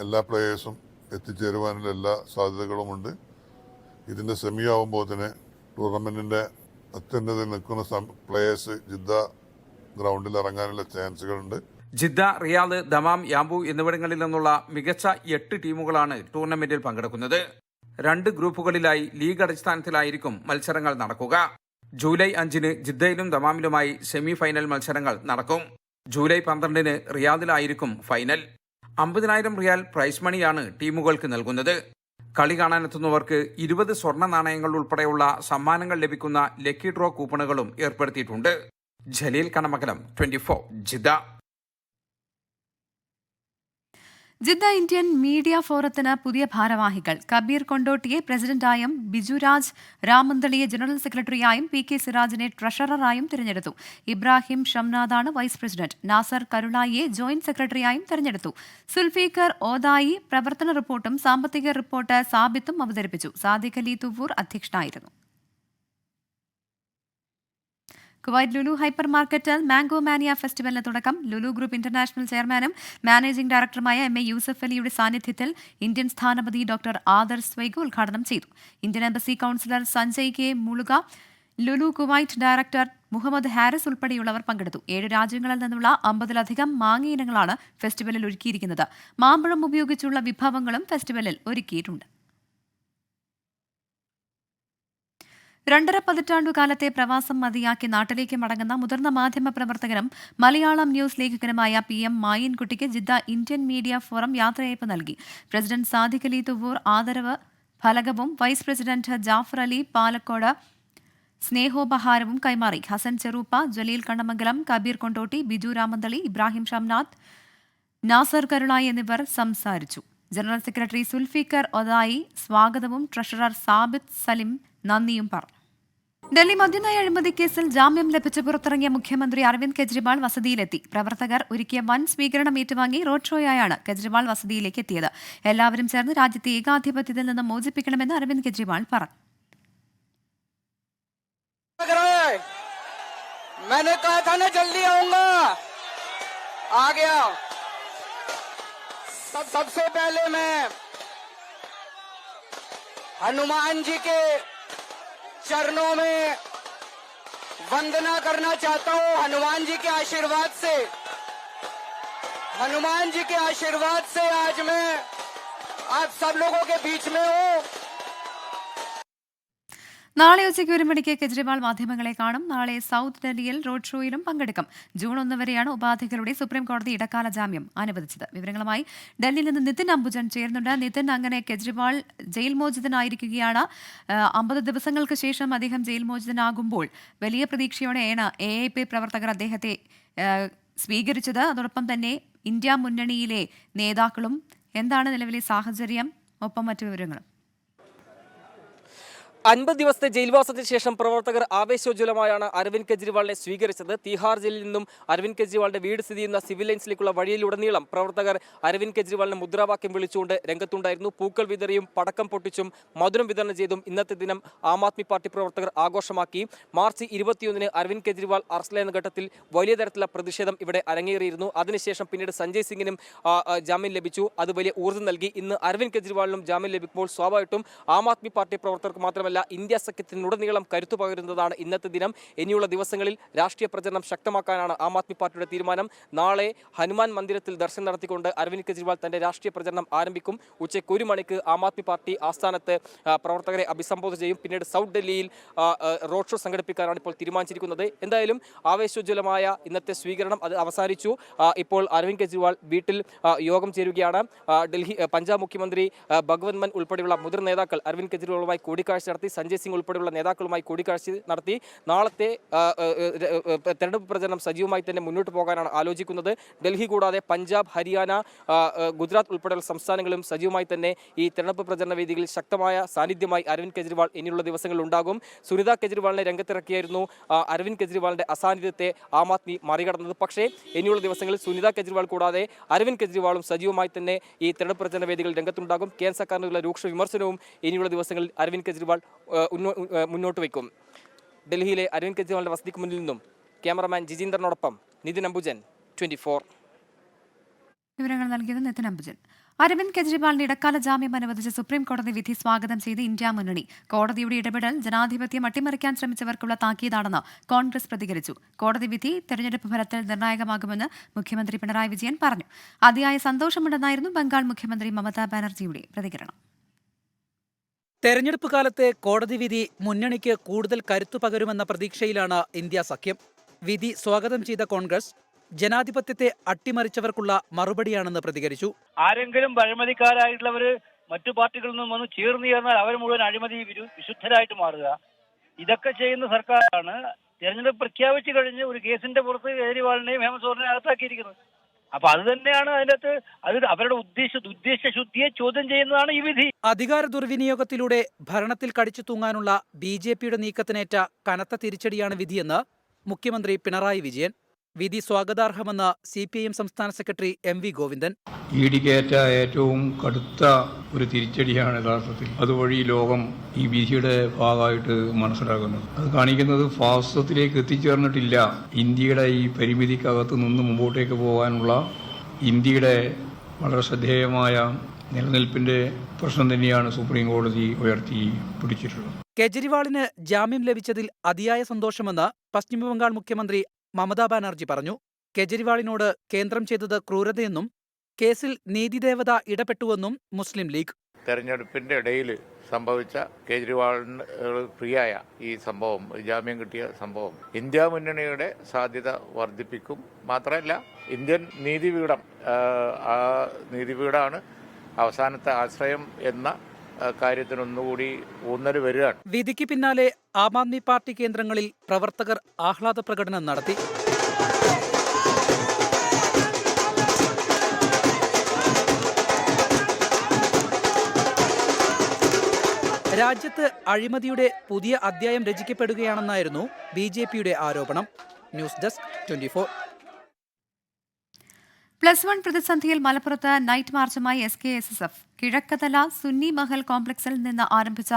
എല്ലാ പ്ലേയേഴ്സും എത്തിച്ചേരുവാനുള്ള എല്ലാ സാധ്യതകളുമുണ്ട്. ഇതിന്റെ സെമി ആവുമ്പോൾ തന്നെ ടൂർണമെന്റിന്റെ അത്യുന്നതിൽ നിൽക്കുന്ന പ്ലേയേഴ്സ് ജിദ്ദ ഗ്രൗണ്ടിൽ ഇറങ്ങാനുള്ള ചാൻസുകളുണ്ട് ജിദ്ദ റിയാദ് ദമാം യാംബു എന്നിവിടങ്ങളിൽ നിന്നുള്ള മികച്ച എട്ട് ടീമുകളാണ് ടൂർണമെന്റിൽ പങ്കെടുക്കുന്നത്. രണ്ട് ഗ്രൂപ്പുകളിലായി ലീഗ് അടിസ്ഥാനത്തിലായിരിക്കും മത്സരങ്ങൾ നടക്കുക. ജൂലൈ അഞ്ചിന് ജിദ്ദയിലും ദമാമിലുമായി സെമി ഫൈനൽ മത്സരങ്ങൾ നടക്കും. ജൂലൈ പന്ത്രണ്ടിന് റിയാദിലായിരിക്കും ഫൈനൽ. അമ്പതിനായിരം റിയാൽ പ്രൈസ് മണിയാണ് ടീമുകൾക്ക് നൽകുന്നത്. കളി കാണാനെത്തുന്നവർക്ക് ഇരുപത് സ്വർണ നാണയങ്ങൾ ഉൾപ്പെടെയുള്ള സമ്മാനങ്ങൾ ലഭിക്കുന്ന ലക്കി ഡ്രോ കൂപ്പണുകളും ഏർപ്പെടുത്തിയിട്ടുണ്ട്. Jaleel Kanamakalam twenty four Jeddah. Jeddah Indian media ഫോറത്തിന് പുതിയ ഭാരവാഹികൾ. കബീർ കൊണ്ടോട്ടിയെ പ്രസിഡന്റായും ബിജുരാജ് രാമന്തളിയെ ജനറൽ സെക്രട്ടറിയായും പി കെ സിറാജിനെ ട്രഷററായും തിരഞ്ഞെടുത്തു. ഇബ്രാഹിം ഷംനാദാണ് വൈസ് പ്രസിഡന്റ്. നാസർ കരുളായിയെ ജോയിന്റ് സെക്രട്ടറിയായും തിരഞ്ഞെടുത്തു. സുൽഫീഖർ ഓദായി പ്രവർത്തന റിപ്പോർട്ടും സാമ്പത്തിക റിപ്പോർട്ട് സാബിത്തും അവതരിപ്പിച്ചു. സാദിഖ് അലി തുവൂർ അധ്യക്ഷനായിരുന്നു. കുവൈറ്റ് ലുലു ഹൈപ്പർ മാർക്കറ്റിൽ മാംഗോ മാനിയ ഫെസ്റ്റിവലിന് തുടക്കം. ലുലു ഗ്രൂപ്പ് ഇന്റർനാഷണൽ ചെയർമാനും മാനേജിംഗ് ഡയറക്ടറുമായ എം എ യൂസഫ് അലിയുടെ സാന്നിധ്യത്തിൽ ഇന്ത്യൻ സ്ഥാനപതി ഡോക്ടർ ആദർ സ്വൈഗ് ഉദ്ഘാടനം ചെയ്തു. Indian embassy counsellor Sanjay K. Muluka Lulu Kuwait director Muhammad Haris ഉൾപ്പെടെയുള്ളവർ പങ്കെടുത്തു. ഏഴ് രാജ്യങ്ങളിൽ നിന്നുള്ള അമ്പതിലധികം മാങ്ങ ഇനങ്ങളാണ് ഫെസ്റ്റിവലിൽ ഒരുക്കിയിരിക്കുന്നത്. മാമ്പഴം ഉപയോഗിച്ചുള്ള വിഭവങ്ങളും ഫെസ്റ്റിവലിൽ ഒരുക്കിയിട്ടുണ്ട്. രണ്ടര പതിറ്റാണ്ടുകാലത്തെ പ്രവാസം മതിയാക്കി നാട്ടിലേക്ക് മടങ്ങുന്ന മുതിർന്ന മാധ്യമ പ്രവർത്തകനും മലയാളം ന്യൂസ് ലേഖകനുമായ പി എം മായിൻകുട്ടിക്ക് ജിദ്ദ ഇന്ത്യൻ മീഡിയ ഫോറം യാത്രയയപ്പ് നൽകി. പ്രസിഡന്റ് സാദിഖ് അലി തുവൂർ ആദരവ് ഫലകവും വൈസ് പ്രസിഡന്റ് ജാഫർ അലി പാലക്കോട് സ്നേഹോപഹാരവും കൈമാറി. ഹസൻ ചെറൂപ്പ ജലീൽ കണ്ണമംഗലം കബീർ കൊണ്ടോട്ടി ബിജു രാമന്തളി ഇബ്രാഹിം ഷംനാഥ് നാസർ കരുണ എന്നിവർ സംസാരിച്ചു. ജനറൽ സെക്രട്ടറി സുൽഫിക്കർ ഒതായി സ്വാഗതവും ട്രഷറർ സാബിത് സലിം നന്ദിയും പറഞ്ഞു. ഡൽഹി മദ്യനയ അഴിമതി കേസിൽ ജാമ്യം ലഭിച്ച് പുറത്തിറങ്ങിയ മുഖ്യമന്ത്രി അരവിന്ദ് കെജ്രിവാൾ വസതിയിലെത്തി പ്രവർത്തകർ ഒരുക്കിയ വൻ സ്വീകരണം ഏറ്റുവാങ്ങി റോഡ് ഷോയായാണ് കെജ്രിവാൾ വസതിയിലേക്ക് എത്തിയത് എല്ലാവരും ചേർന്ന് രാജ്യത്തെ ഏകാധിപത്യത്തിൽ നിന്ന് മോചിപ്പിക്കണമെന്ന് അരവിന്ദ് കെജ്രിവാൾ പറഞ്ഞു मैंने कहा था ना जल्दी आऊंगा आ गया सब सबसे पहले मैं हनुमान जी के चरणों में वंदना करना चाहता हूँ हनुमान जी के आशीर्वाद से। हनुमान जी के आशीर्वाद से आज मैं आप सब लोगों के बीच में हूँ। നാളെ ഉച്ചയ്ക്ക് ഒരു മണിക്ക് കെജ്രിവാൾ മാധ്യമങ്ങളെ കാണും. നാളെ സൗത്ത് ഡൽഹിയിൽ റോഡ് ഷോയിലും പങ്കെടുക്കും. ജൂൺ ഒന്ന് വരെയാണ് ഉപാധികളുടെ സുപ്രീം കോടതി ഇടക്കാല ജാമ്യം അനുവദിച്ചത്. വിവരങ്ങളുമായി ഡൽഹിയിൽ നിന്ന് നിതിൻ അംബുജൻ ചേരുന്നുണ്ട്. നിതിൻ അങ്ങനെ കെജ്രിവാൾ ജയിൽ മോചിതനായിരിക്കുകയാണ്. അമ്പത് ദിവസങ്ങൾക്ക് ശേഷം അദ്ദേഹം ജയിൽ മോചിതനാകുമ്പോൾ വലിയ പ്രതീക്ഷയോടെയാണ് എ ഐ പി പ്രവർത്തകർ അദ്ദേഹത്തെ സ്വീകരിച്ചത്. അതോടൊപ്പം തന്നെ ഇന്ത്യ മുന്നണിയിലെ നേതാക്കളും. എന്താണ് നിലവിലെ സാഹചര്യം? ഒപ്പം മറ്റു വിവരങ്ങളും. അൻപത് ദിവസത്തെ ജയിൽവാസത്തിന് ശേഷം പ്രവർത്തകർ ആവേശോജ്വലമായാണ് അരവിന്ദ് കെജ്രിവാളിനെ സ്വീകരിച്ചത്. തിഹാർ ജയിലിൽ നിന്നും അരവിന്ദ് കെജ്രിവാളിന്റെ വീട് സ്ഥിതി ചെയ്യുന്ന സിവിൽ ലൈൻസിലേക്കുള്ള വഴിയിലുടനീളം പ്രവർത്തകർ അരവിന്ദ് കെജ്രിവാളിന് മുദ്രാവാക്യം വിളിച്ചുകൊണ്ട് രംഗത്തുണ്ടായിരുന്നു. പൂക്കൾ വിതറിയും പടക്കം പൊട്ടിച്ചും മധുരം വിതരണം ചെയ്തും ഇന്നത്തെ ദിനം ആം ആദ്മി പാർട്ടി പ്രവർത്തകർ ആഘോഷമാക്കി. മാർച്ച് ഇരുപത്തിയൊന്നിന് അരവിന്ദ് കെജ്രിവാൾ അറസ്റ്റിലായ ഘട്ടത്തിൽ വലിയ തരത്തിലുള്ള പ്രതിഷേധം ഇവിടെ അരങ്ങേറിയിരുന്നു. അതിനുശേഷം പിന്നീട് സഞ്ജയ് സിംഗിനും ജാമ്യം ലഭിച്ചു. അത് വലിയ ഊർജം നൽകി. ഇന്ന് അരവിന്ദ് കെജ്രിവാളിനും ജാമ്യം ലഭിക്കുമ്പോൾ സ്വാഭാവികമായിട്ടും ആം ആദ്മി പാർട്ടി പ്രവർത്തകർക്ക് മാത്രമല്ല ഇന്ത്യ സഖ്യത്തിനുടനീളം കരുത്തു പകരുന്നതാണ് ഇന്നത്തെ ദിനം. ഇനിയുള്ള ദിവസങ്ങളിൽ രാഷ്ട്രീയ പ്രചരണം ശക്തമാക്കാനാണ് ആം ആദ്മി പാർട്ടിയുടെ തീരുമാനം. നാളെ ഹനുമാൻ മന്ദിരത്തിൽ ദർശനം നടത്തിക്കൊണ്ട് അരവിന്ദ് കെജ്രിവാൾ തന്റെ രാഷ്ട്രീയ പ്രചരണം ആരംഭിക്കും. ഉച്ചയ്ക്ക് ഒരു മണിക്ക് ആം ആദ്മി പാർട്ടി ആസ്ഥാനത്ത് പ്രവർത്തകരെ അഭിസംബോധന ചെയ്യും. പിന്നീട് സൗത്ത് ഡൽഹിയിൽ റോഡ് ഷോ സംഘടിപ്പിക്കാനാണ് ഇപ്പോൾ തീരുമാനിച്ചിരിക്കുന്നത്. എന്തായാലും ആവേശോജ്വലമായ ഇന്നത്തെ സ്വീകരണം അത് അവസാനിച്ചു. ഇപ്പോൾ അരവിന്ദ് കെജ്രിവാൾ വീട്ടിൽ യോഗം ചേരുകയാണ്. ഡൽഹി പഞ്ചാബ് മുഖ്യമന്ത്രി ഭഗവത് മൻ ഉൾപ്പെടെയുള്ള മുതിർന്ന നേതാക്കൾ അരവിന്ദ് കെജ്രിവാളുമായി കൂടിക്കാഴ്ച സഞ്ജയ് സിംഗ് ഉൾപ്പെടെയുള്ള നേതാക്കളുമായി കൂടിക്കാഴ്ച നടത്തി. നാളത്തെ തെരഞ്ഞെടുപ്പ് പ്രചരണം സജീവമായി തന്നെ മുന്നോട്ട് പോകാനാണ് ആലോചിക്കുന്നത്. ഡൽഹി കൂടാതെ പഞ്ചാബ് ഹരിയാന ഗുജറാത്ത് ഉൾപ്പെടെയുള്ള സംസ്ഥാനങ്ങളും സജീവമായി തന്നെ ഈ തെരഞ്ഞെടുപ്പ് പ്രചരണ വേദികളിൽ ശക്തമായ സാന്നിധ്യമായി അരവിന്ദ് കെജ്രിവാൾ ഇനിയുള്ള ദിവസങ്ങളിൽ ഉണ്ടാകും. സുനിത കെജ്രിവാളിനെ രംഗത്തിറക്കിയായിരുന്നു അരവിന്ദ് കെജ്രിവാളിന്റെ അസാന്നിധ്യത്തെ ആം ആദ്മി മറികടന്നത്. പക്ഷേ ഇനിയുള്ള ദിവസങ്ങളിൽ സുനിത കെജ്രിവാൾ കൂടാതെ അരവിന്ദ് കെജ്രിവാളും സജീവമായി തന്നെ ഈ തെരഞ്ഞെടുപ്പ് പ്രചരണ വേദികളിൽ രംഗത്തുണ്ടാകും. കേന്ദ്ര സർക്കാരിനുള്ള രൂക്ഷ വിമർശനവും ഇനിയുള്ള ദിവസങ്ങളിൽ അരവിന്ദ് കെജ്രിവാൾ മുന്നോട്ട് വയ്ക്കും. ഡൽഹിയിലെ അരവിന്ദ് കെജ്രിവാളിന്റെ വസതിക്ക് മുന്നിൽ നിന്നും ക്യാമറമാൻ ജിജീന്ദ്രനോടൊപ്പം നിതിൻ അംബുജൻ ട്വന്റി ഫോർ. വിവരങ്ങൾ നൽകിയത് നിതിൻ അംബുജൻ. അരവിന്ദ് കെജ്രിവാളിന് ഇടക്കാല ജാമ്യം അനുവദിച്ച സുപ്രീം കോടതി വിധി സ്വാഗതം ചെയ്ത് ഇന്ത്യ മുന്നണി. കോടതിയുടെ ഇടപെടൽ ജനാധിപത്യം അട്ടിമറിക്കാൻ ശ്രമിച്ചവർക്കുള്ള താക്കീതാണെന്ന് കോൺഗ്രസ് പ്രതികരിച്ചു. കോടതി വിധി തെരഞ്ഞെടുപ്പ് ഫലത്തിൽ നിർണായകമാകുമെന്ന് മുഖ്യമന്ത്രി പിണറായി വിജയൻ പറഞ്ഞു. അതിയായ സന്തോഷമുണ്ടെന്നായിരുന്നു ബംഗാൾ മുഖ്യമന്ത്രി മമതാ ബാനർജിയുടെ പ്രതികരണം. തെരഞ്ഞെടുപ്പ് കാലത്തെ കോടതി വിധി മുന്നണിക്ക് കൂടുതൽ കരുത്തു പകരുമെന്ന പ്രതീക്ഷയിലാണ് ഇന്ത്യ സഖ്യം. വിധി സ്വാഗതം ചെയ്ത കോൺഗ്രസ് ജനാധിപത്യത്തെ അട്ടിമറിച്ചവർക്കുള്ള മറുപടിയാണെന്ന് പ്രതികരിച്ചു. ആരെങ്കിലും അഴിമതിക്കാരായിട്ടുള്ളവര് മറ്റു പാർട്ടികളിൽ നിന്നും വന്ന് ചേർന്ന് ചേർന്നാൽ അവർ മുഴുവൻ അഴിമതി വിശുദ്ധരായിട്ട് മാറുക. ഇതൊക്കെ ചെയ്യുന്ന സർക്കാരാണ് തെരഞ്ഞെടുപ്പ് പ്രഖ്യാപിച്ചു കഴിഞ്ഞ് ഒരു കേസിന്റെ പുറത്ത് കേജ്രിവാളിനെയും ഹേമന്ത് അകത്താക്കിയിരിക്കുന്നത്. അപ്പൊ അത് തന്നെയാണ് അതിന്റെ അകത്ത് അത് അവരുടെ ഉദ്ദേശ ഉദ്ദേശ ശുദ്ധിയെ ചോദ്യം ചെയ്യുന്നതാണ് ഈ വിധി. അധികാര ദുർവിനിയോഗത്തിലൂടെ ഭരണത്തിൽ കടിച്ചു തൂങ്ങാനുള്ള ബി ജെ പിയുടെ നീക്കത്തിനേറ്റ കനത്ത തിരിച്ചടിയാണ് വിധിയെന്ന് മുഖ്യമന്ത്രി പിണറായി വിജയൻ വിധി സ്വാഗതാർഹമെന്ന് സി പി ഐ എം സംസ്ഥാന സെക്രട്ടറി എം വി ഗോവിന്ദൻ. ഇടിക്കേറ്റ ഏറ്റവും കടുത്ത ഒരു തിരിച്ചടിയാണ് യഥാർത്ഥത്തിൽ. അതുവഴി ലോകം ഈ വിധിയുടെ ഭാഗമായിട്ട് മനസ്സിലാക്കുന്നത് അത് കാണിക്കുന്നത് ഫാസത്തിലേക്ക് എത്തിച്ചേർന്നിട്ടില്ല. ഇന്ത്യയുടെ ഈ പരിമിതിക്കകത്ത് നിന്ന് മുമ്പോട്ടേക്ക് പോകാനുള്ള ഇന്ത്യയുടെ വളരെ ശ്രദ്ധേയമായ നിലനിൽപ്പിന്റെ പ്രശ്നം തന്നെയാണ് സുപ്രീം കോടതി ഉയർത്തി പിടിച്ചിട്ടുള്ളത്. കെജ്രിവാളിന് ജാമ്യം ലഭിച്ചതിൽ അതിയായ സന്തോഷമെന്ന് പശ്ചിമബംഗാൾ മുഖ്യമന്ത്രി മമതാ ബാനർജി പറഞ്ഞു കെജ്രിവാളിനോട് കേന്ദ്രം ചെയ്തത് ക്രൂരതയെന്നും കേസിൽ നീതിദേവത ഇടപെട്ടുവെന്നും മുസ്ലിം ലീഗ്. തെരഞ്ഞെടുപ്പിന്റെ ഇടയിൽ സംഭവിച്ച കേജ്രിവാളിന് ഫ്രീയായ ഈ സംഭവം ജാമ്യം കിട്ടിയ സംഭവം ഇന്ത്യ മുന്നണിയുടെ സാധ്യത വർദ്ധിപ്പിക്കും മാത്രമല്ല ഇന്ത്യൻ നീതിപീഠം ആ നീതിപീഠമാണ് അവസാനത്തെ ആശ്രയം എന്ന ആ, കാര്യത്തിനൊന്നുകൂടി ഊന്നൽ വരികയാണ്. വിധിക്ക് പിന്നാലെ ആം ആദ്മി പാർട്ടി കേന്ദ്രങ്ങളിൽ പ്രവർത്തകർ ആഹ്ലാദ പ്രകടനം നടത്തി. രാജ്യത്ത് അഴിമതിയുടെ പുതിയ അധ്യായം രചിക്കപ്പെടുകയാണെന്നായിരുന്നു ബി ജെ പിയുടെ ആരോപണം. News desk twenty plus one പ്രതിസന്ധിയിൽ മലപ്പുറത്ത് night മാർച്ചുമായി S K S S F Kizhakkethala Sunni Mahal complex നിന്ന് ആരംഭിച്ച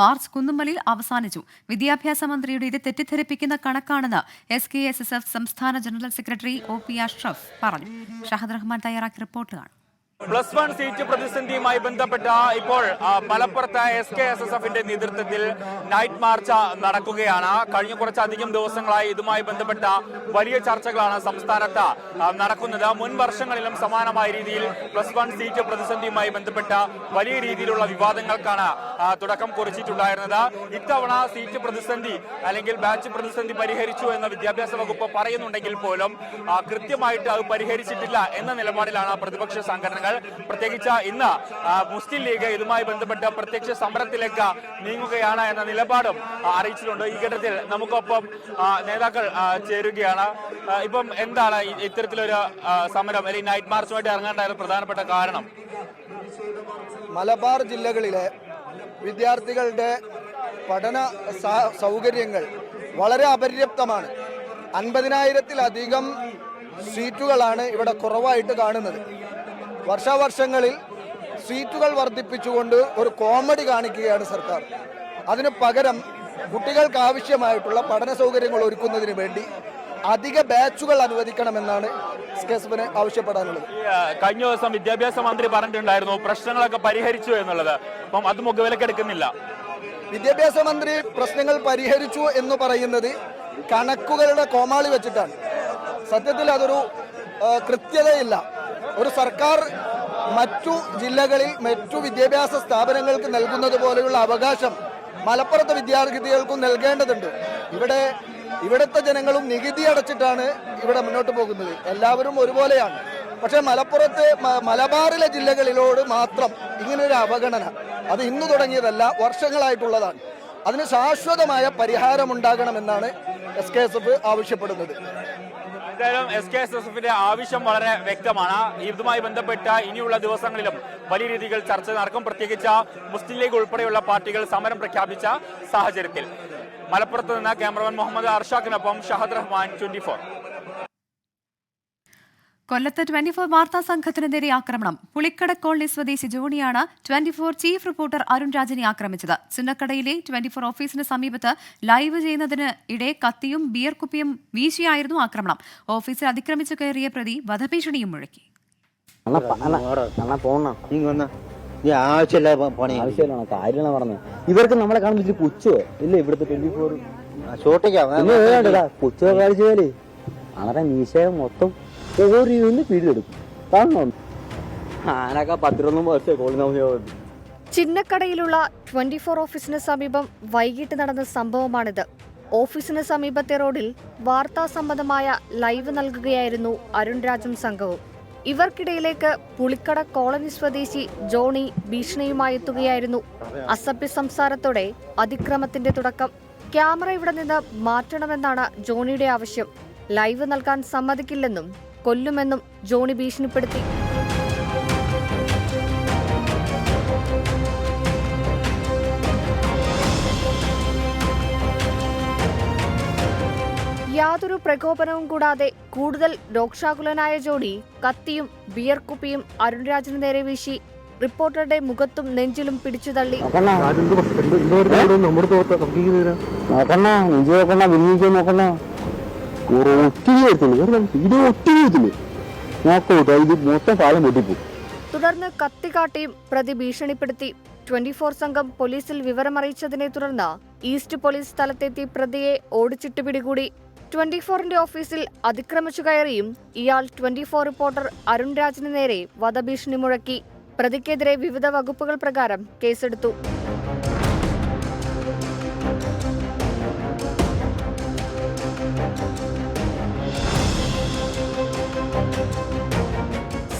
മാർച്ച് കുന്നുമ്മലിൽ അവസാനിച്ചു. വിദ്യാഭ്യാസ മന്ത്രിയുടെ ഇത് തെറ്റിദ്ധരിപ്പിക്കുന്ന കണക്കാണെന്ന് S K S S F സംസ്ഥാന general secretary O P Ashraf പറഞ്ഞു. ഷഹദ് റഹ്മാൻ തയ്യാറാക്കിയ റിപ്പോർട്ട് കാണും. പ്ലസ് വൺ സീറ്റ് പ്രതിസന്ധിയുമായി ബന്ധപ്പെട്ട ഇപ്പോൾ മലപ്പുറത്ത് എസ് കെ എസ് എസ് എഫിന്റെ നേതൃത്വത്തിൽ നൈറ്റ് മാർച്ച് നടക്കുകയാണ്. കഴിഞ്ഞ കുറച്ചധികം ദിവസങ്ങളായി ഇതുമായി ബന്ധപ്പെട്ട വലിയ ചർച്ചകളാണ് സംസ്ഥാനത്ത് നടക്കുന്നത്. മുൻ വർഷങ്ങളിലും സമാനമായ രീതിയിൽ പ്ലസ് വൺ സീറ്റ് പ്രതിസന്ധിയുമായി ബന്ധപ്പെട്ട വലിയ രീതിയിലുള്ള വിവാദങ്ങൾക്കാണ് തുടക്കം കുറിച്ചിട്ടുണ്ടായിരുന്നത്. ഇത്തവണ സീറ്റ് പ്രതിസന്ധി അല്ലെങ്കിൽ ബാച്ച് പ്രതിസന്ധി പരിഹരിച്ചു എന്ന് വിദ്യാഭ്യാസ വകുപ്പ് പറയുന്നുണ്ടെങ്കിൽ പോലും കൃത്യമായിട്ട് അത് പരിഹരിച്ചിട്ടില്ല എന്ന നിലപാടിലാണ് പ്രതിപക്ഷ സംഘടനകൾ പ്രത്യേകിച്ച് ഇന്ന് മുസ്ലിം ലീഗ് ഇതുമായി ബന്ധപ്പെട്ട് പ്രത്യക്ഷ സമരത്തിലേക്ക് നീങ്ങുകയാണ് എന്ന നിലപാടും അറിയിച്ചിട്ടുണ്ട്. ഈ ഘട്ടത്തിൽ നമുക്കൊപ്പം നേതാക്കൾ ചേരുകയാണ്. ഇപ്പം എന്താണ് ഇത്തരത്തിലൊരു സമരം? അല്ലെങ്കിൽ നൈറ്റ് മാർച്ചുമായിട്ട് ഇറങ്ങേണ്ടത് പ്രധാനപ്പെട്ട കാരണം? മലബാർ ജില്ലകളിലെ വിദ്യാർത്ഥികളുടെ പഠന സൗകര്യങ്ങൾ വളരെ അപര്യാപ്തമാണ്. അൻപതിനായിരത്തിലധികം സീറ്റുകളാണ് ഇവിടെ കുറവായിട്ട് കാണുന്നത്. വർഷാവർഷങ്ങളിൽ സീറ്റുകൾ വർദ്ധിപ്പിച്ചുകൊണ്ട് ഒരു കോമഡി കാണിക്കുകയാണ് സർക്കാർ. അതിന് പകരം കുട്ടികൾക്ക് ആവശ്യമായിട്ടുള്ള പഠന സൗകര്യങ്ങൾ ഒരുക്കുന്നതിന് വേണ്ടി അധിക ബാച്ചുകൾ അനുവദിക്കണമെന്നാണ് എസ് കെ എസ് എഫിന് ആവശ്യപ്പെടാനുള്ളത്. കഴിഞ്ഞ ദിവസം വിദ്യാഭ്യാസ മന്ത്രി പറഞ്ഞിട്ടുണ്ടായിരുന്നു പ്രശ്നങ്ങളൊക്കെ പരിഹരിച്ചു എന്നുള്ളത്. അപ്പം അത് മുഖവിലക്കെടുക്കുന്നില്ല വിദ്യാഭ്യാസ മന്ത്രി പ്രശ്നങ്ങൾ പരിഹരിച്ചു എന്ന് പറയുന്നത് കണക്കുകളുടെ കോമാളി വെച്ചിട്ടാണ്. സത്യത്തിൽ അതൊരു കൃത്യതയില്ല. ഒരു സർക്കാർ മറ്റു ജില്ലകളിൽ മറ്റു വിദ്യാഭ്യാസ സ്ഥാപനങ്ങൾക്ക് നൽകുന്നത് പോലെയുള്ള അവകാശം മലപ്പുറത്തെ വിദ്യാർത്ഥികൾക്കും നൽകേണ്ടതുണ്ട്. ഇവിടെ ഇവിടുത്തെ ജനങ്ങളും നികുതി അടച്ചിട്ടാണ് ഇവിടെ മുന്നോട്ട് പോകുന്നത്. എല്ലാവരും ഒരുപോലെയാണ്. പക്ഷെ മലപ്പുറത്ത് മലബാറിലെ ജില്ലകളിലോട് മാത്രം ഇങ്ങനൊരു അവഗണന. അത് ഇന്ന് തുടങ്ങിയതല്ല വർഷങ്ങളായിട്ടുള്ളതാണ്. അതിന് ശാശ്വതമായ പരിഹാരമുണ്ടാകണമെന്നാണ് എസ് കെ എസ് എഫ് ആവശ്യപ്പെടുന്നത്. എന്തായാലും എസ് കെ എസ് എസ് എഫിന്റെ ആവശ്യം വളരെ വ്യക്തമാണ്. ഇതുമായി ബന്ധപ്പെട്ട ഇനിയുള്ള ദിവസങ്ങളിലും വലിയ രീതിയിൽ ചർച്ച നടക്കും. പ്രത്യേകിച്ച് മുസ്ലിം ലീഗ് ഉൾപ്പെടെയുള്ള പാർട്ടികൾ സമരം പ്രഖ്യാപിച്ച സാഹചര്യത്തിൽ. മലപ്പുറത്ത് നിന്ന് ക്യാമറമാൻ മുഹമ്മദ് അർഷാഖിനൊപ്പം ഷഹദ് റഹ്മാൻ ട്വന്റി കൊല്ലത്ത് ട്വന്റി ഫോർ വാർത്താ സംഘത്തിനെതിരെ ആക്രമണം. പുളിക്കട കോളനി സ്വദേശി ജോണിയാണ് twenty four chief reporter Arun രാജിനെ ആക്രമിച്ചത്. ചിന്നക്കടയിലെ ട്വന്റി ഫോർ ഓഫീസിന് സമീപത്ത് ലൈവ് ചെയ്യുന്നതിന് ഇടെ കത്തിയും ബിയർ കുപ്പിയും വീശിയായിരുന്നു ആക്രമണം. ഓഫീസിൽ അതിക്രമിച്ചു കയറിയ പ്രതി വധഭീഷണിയും മുഴക്കി. ആവശ്യമില്ല പണി. ആവശ്യമില്ല കാര്യമാണ് പറഞ്ഞത് ഇവർക്ക് നമ്മളെ കാണുമ്പോൾ ഇല്ല ഇവിടുത്തെ ട്വന്റി ഫോർ ഷോട്ടേക്കാ. പുച്ഛോ കാണിച്ചാൽ മീശ മൊത്തം. ഓരോന്ന് പിടിയെടുക്കും കാണണം ആനൊക്കെ പത്തിരൊന്നും വർഷം കോളിനാ ചിന്നക്കടയിലുള്ള ട്വന്റി ഫോർ ഓഫീസിന് സമീപം വൈകിട്ട് നടന്ന സംഭവമാണിത്. ഓഫീസിന് സമീപത്തെ റോഡിൽ വാർത്താ സംബന്ധമായ ലൈവ് നൽകുകയായിരുന്നു അരുൺ രാജും സംഘവും. ഇവർക്കിടയിലേക്ക് പുളിക്കട കോളനി സ്വദേശി ജോണി ഭീഷണിയുമായി എത്തുകയായിരുന്നു. അസഭ്യ സംസാരത്തോടെ അതിക്രമത്തിന്റെ തുടക്കം. ക്യാമറ ഇവിടെ നിന്ന് മാറ്റണമെന്നാണ് ജോണിയുടെ ആവശ്യം. ലൈവ് നൽകാൻ സമ്മതിക്കില്ലെന്നും കൊല്ലുമെന്നും ജോണി ഭീഷണിപ്പെടുത്തി. യാതൊരു പ്രകോപനവും കൂടാതെ കൂടുതൽ രോക്ഷാകുലനായ ജോഡി കത്തിയും ബിയർ കുപ്പിയും അരുൺരാജിന് നേരെ വീശി റിപ്പോർട്ടറുടെ മുഖത്തും നെഞ്ചിലും പിടിച്ചു തള്ളി. നോക്കണ്ണ. ഒട്ടിരി വരത്തുള്ളൂ ഇത് ഒട്ടിരി വരത്തുള്ളൂ നോക്കൂ ദാ ഇത് മൊത്തം പാലം പൊട്ടിപ്പോ തുടർന്ന് കത്തിക്കാട്ടിയും പ്രതി ഭീഷണിപ്പെടുത്തി. ട്വന്റി ഫോർ സംഘം പോലീസിൽ വിവരമറിയിച്ചതിനെ തുടർന്ന് ഈസ്റ്റ് പോലീസ് സ്ഥലത്തെത്തി പ്രതിയെ ഓടിച്ചിട്ട് പിടികൂടി. ട്വന്റി ഫോറിന്റെ ഓഫീസിൽ അതിക്രമിച്ചു കയറിയും ഇയാൾ ട്വന്റി ഫോർ റിപ്പോർട്ടർ അരുൺ രാജിന് നേരെ വധഭീഷണി മുഴക്കി. പ്രതിക്കെതിരെ വിവിധ വകുപ്പുകൾ പ്രകാരം കേസെടുത്തു.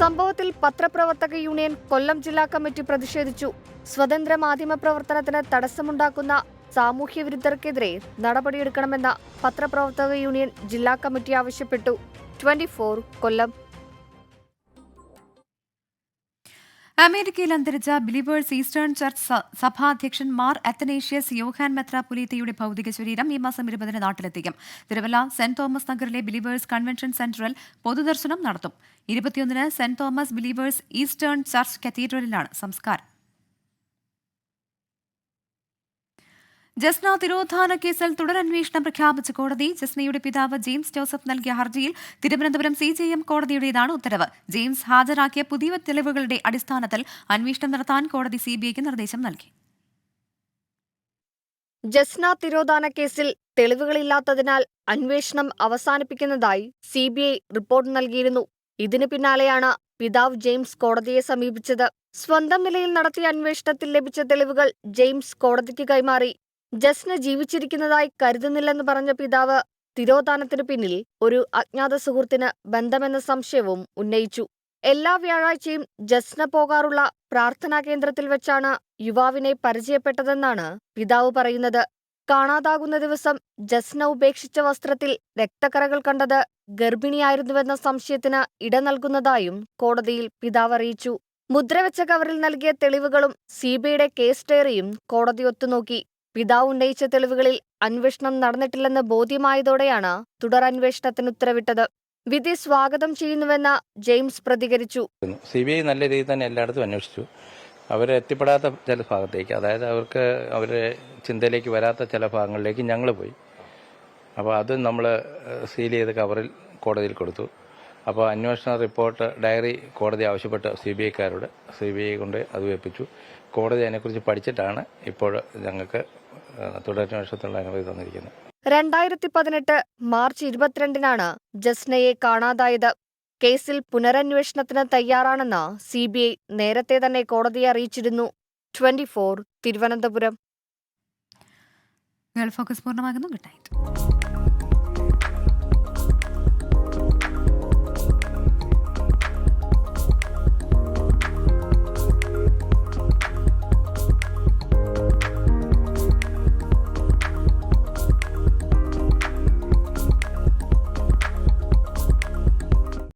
സംഭവത്തിൽ പത്രപ്രവർത്തക യൂണിയൻ കൊല്ലം ജില്ലാ കമ്മിറ്റി പ്രതിഷേധിച്ചു. സ്വതന്ത്ര മാധ്യമ പ്രവർത്തനത്തിന് തടസ്സമുണ്ടാക്കുന്ന സാമൂഹ്യ വിരുദ്ധർക്കെതിരെ നടപടിയെടുക്കണമെന്ന പത്രപ്രവർത്തക യൂണിയൻ ജില്ലാ കമ്മിറ്റി ആവശ്യപ്പെട്ടു. ട്വന്റി കൊല്ലം. അമേരിക്കയിൽ അന്തരിച്ച ബിലീവേഴ്സ് ഈസ്റ്റേൺ ചർച്ച് സഭാധ്യക്ഷൻ മാർ അത്തനേഷ്യസ് യോഹാൻ മെത്രാപൊലീത്തയുടെ ഭൗതിക ശരീരം ഈ മാസം ഇരുപതിന് നാട്ടിലെത്തിക്കും. തിരുവല്ല സെന്റ് തോമസ് നഗറിലെ ബിലീവേഴ്സ് കൺവെൻഷൻ സെന്ററിൽ പൊതുദർശനം നടത്തും. ഇരുപത്തിയൊന്നിന് saint Thomas believers eastern church കത്തീഡ്രലിലാണ് സംസ്കാരം. ജസ്ന തിരോധാന കേസിൽ തുടരന്വേഷണം പ്രഖ്യാപിച്ച കോടതി ജസ്നയുടെ പിതാവ് ജെയിംസ് ജോസഫ് നൽകിയ ഹർജിയിൽ തിരുവനന്തപുരം സി ജെ എം കോടതിയുടേതാണ് ഉത്തരവ്. ജെയിംസ് ഹാജരാക്കിയ പുതിയ തെളിവുകളുടെ അടിസ്ഥാനത്തിൽ അന്വേഷണം നടത്താൻ കോടതി സിബിഐക്ക് നിർദ്ദേശം നൽകി. ജസ്ന തിരോധാന കേസിൽ തെളിവുകളില്ലാത്തതിനാൽ അന്വേഷണം അവസാനിപ്പിക്കുന്നതായി സി ബി ഐ റിപ്പോർട്ട് നൽകിയിരുന്നു. ഇതിനു പിന്നാലെയാണ് പിതാവ് ജെയിംസ് കോടതിയെ സമീപിച്ചത്. സ്വന്തം നിലയിൽ നടത്തിയ അന്വേഷണത്തിൽ ലഭിച്ച തെളിവുകൾ ജെയിംസ് കോടതിക്ക് കൈമാറി. ജസ്ന ജീവിച്ചിരിക്കുന്നതായി കരുതുന്നില്ലെന്ന് പറഞ്ഞ പിതാവ് തിരോധാനത്തിനു പിന്നിൽ ഒരു അജ്ഞാത സുഹൃത്തിന് ബന്ധമെന്ന സംശയവും ഉന്നയിച്ചു. എല്ലാ വ്യാഴാഴ്ചയും ജസ്ന പോകാറുള്ള പ്രാർത്ഥനാ കേന്ദ്രത്തിൽ വെച്ചാണ് യുവാവിനെ പരിചയപ്പെട്ടതെന്നാണ് പിതാവ് പറയുന്നത്. കാണാതാകുന്ന ദിവസം ജസ്ന ഉപേക്ഷിച്ച വസ്ത്രത്തിൽ രക്തക്കറകൾ കണ്ടത് ഗർഭിണിയായിരുന്നുവെന്ന സംശയത്തിന് ഇട നൽകുന്നതായും കോടതിയിൽ പിതാവ് അറിയിച്ചു. മുദ്രവെച്ച കവറിൽ നൽകിയ തെളിവുകളും സിബിഐയുടെ കേസ് ഡയറിയും കോടതി ഒത്തുനോക്കി. പിതാവ് ഉന്നയിച്ച തെളിവുകളിൽ അന്വേഷണം നടന്നിട്ടില്ലെന്ന് ബോധ്യമായതോടെയാണ് തുടരന്വേഷണത്തിന് ഉത്തരവിട്ടത് വിധി സ്വാഗതം ചെയ്യുന്നുവെന്ന് ജെയിംസ് പ്രതികരിച്ചു. സി ബി ഐ നല്ല രീതിയിൽ തന്നെ എല്ലായിടത്തും അന്വേഷിച്ചു. അവരെ എത്തിപ്പെടാത്ത ചില ഭാഗത്തേക്ക് അതായത് അവർക്ക് അവരെ ചിന്തയിലേക്ക് വരാത്ത ചില ഭാഗങ്ങളിലേക്ക് ഞങ്ങൾ പോയി. അപ്പോൾ അത് നമ്മൾ സീൽ ചെയ്ത് കവറിൽ കോടതിയിൽ കൊടുത്തു. അപ്പോൾ അന്വേഷണ റിപ്പോർട്ട് ഡയറി കോടതി ആവശ്യപ്പെട്ട് സി ബി ഐക്കാരോട് സി ബി ഐ കൊണ്ട് അത് വെപ്പിച്ചു. കോടതി അതിനെക്കുറിച്ച് പഠിച്ചിട്ടാണ് ഇപ്പോൾ ഞങ്ങൾക്ക് തുടരന്വേഷണത്തിനുള്ള അനുമതി തന്നിരിക്കുന്നത് രണ്ടായിരത്തി പതിനെട്ട് മാർച്ച് ഇരുപത്തിരണ്ടിനാണ് ജസ്നയെ കാണാതായത്. കേസിൽ പുനരന്വേഷണത്തിന് തയ്യാറാണെന്ന് സി ബി ഐ നേരത്തെ തന്നെ കോടതിയെ അറിയിച്ചിരുന്നു. Twenty Thiruvananthapuram. Gulf focus പൂർണമാകുന്നു. Good night